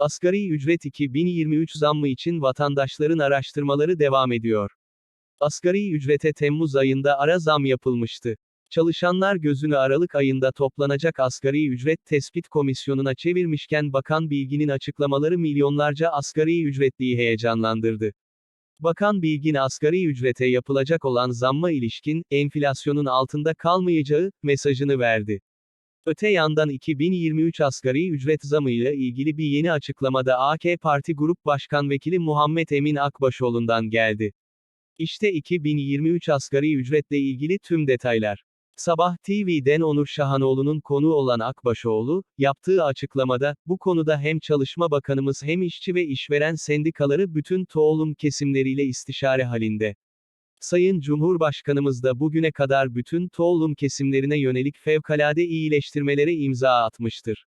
Asgari ücret 2023 zammı için vatandaşların araştırmaları devam ediyor. Asgari ücrete Temmuz ayında ara zam yapılmıştı. Çalışanlar gözünü Aralık ayında toplanacak asgari ücret tespit komisyonuna çevirmişken Bakan Bilgin'in açıklamaları milyonlarca asgari ücretliyi heyecanlandırdı. Bakan Bilgin asgari ücrete yapılacak olan zamma ilişkin, enflasyonun altında kalmayacağı, mesajını verdi. Öte yandan 2023 asgari ücret zamıyla ilgili bir yeni açıklamada AK Parti Grup Başkan Vekili Muhammed Emin Akbaşoğlu'ndan geldi. İşte 2023 asgari ücretle ilgili tüm detaylar. Sabah TV'den Onur Şahanoğlu'nun konuğu olan Akbaşoğlu, yaptığı açıklamada, bu konuda hem Çalışma Bakanımız hem işçi ve işveren sendikaları bütün toplum kesimleriyle istişare halinde. Sayın Cumhurbaşkanımız da bugüne kadar bütün toplum kesimlerine yönelik fevkalade iyileştirmelere imza atmıştır.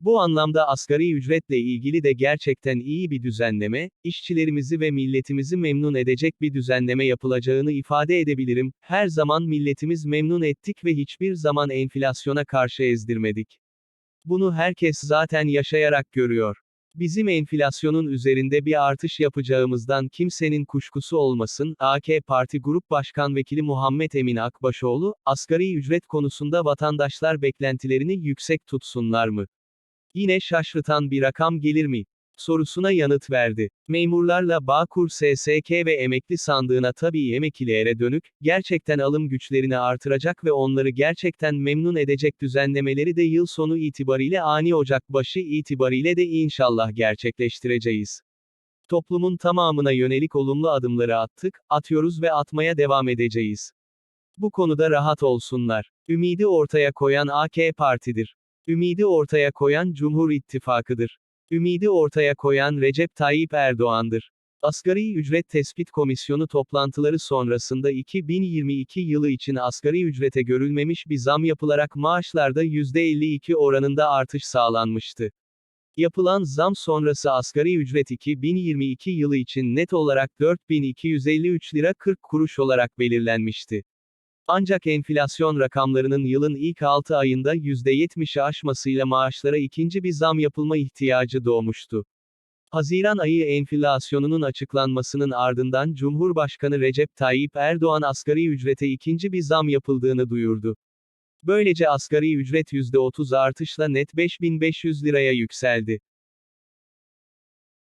Bu anlamda asgari ücretle ilgili de gerçekten iyi bir düzenleme, işçilerimizi ve milletimizi memnun edecek bir düzenleme yapılacağını ifade edebilirim. Her zaman milletimiz memnun ettik ve hiçbir zaman enflasyona karşı ezdirmedik. Bunu herkes zaten yaşayarak görüyor. Bizim enflasyonun üzerinde bir artış yapacağımızdan kimsenin kuşkusu olmasın. AK Parti Grup Başkan Vekili Muhammed Emin Akbaşoğlu, asgari ücret konusunda vatandaşlar beklentilerini yüksek tutsunlar mı? Yine şaşırtan bir rakam gelir mi? Sorusuna yanıt verdi. Memurlarla Bağkur SSK ve emekli sandığına tabii emeklilere dönük, gerçekten alım güçlerini artıracak ve onları gerçekten memnun edecek düzenlemeleri de yıl sonu itibariyle ani Ocak başı itibariyle de inşallah gerçekleştireceğiz. Toplumun tamamına yönelik olumlu adımları attık, atıyoruz ve atmaya devam edeceğiz. Bu konuda rahat olsunlar. Ümidi ortaya koyan AK Parti'dir. Ümidi ortaya koyan Cumhur İttifakı'dır. Ümidi ortaya koyan Recep Tayyip Erdoğan'dır. Asgari Ücret Tespit Komisyonu toplantıları sonrasında 2022 yılı için asgari ücrete görülmemiş bir zam yapılarak maaşlarda %52 oranında artış sağlanmıştı. Yapılan zam sonrası asgari ücret 2022 yılı için net olarak 4253 lira 40 kuruş olarak belirlenmişti. Ancak enflasyon rakamlarının yılın ilk 6 ayında %70'i aşmasıyla maaşlara ikinci bir zam yapılma ihtiyacı doğmuştu. Haziran ayı enflasyonunun açıklanmasının ardından Cumhurbaşkanı Recep Tayyip Erdoğan asgari ücrete ikinci bir zam yapıldığını duyurdu. Böylece asgari ücret %30 artışla net 5500 liraya yükseldi.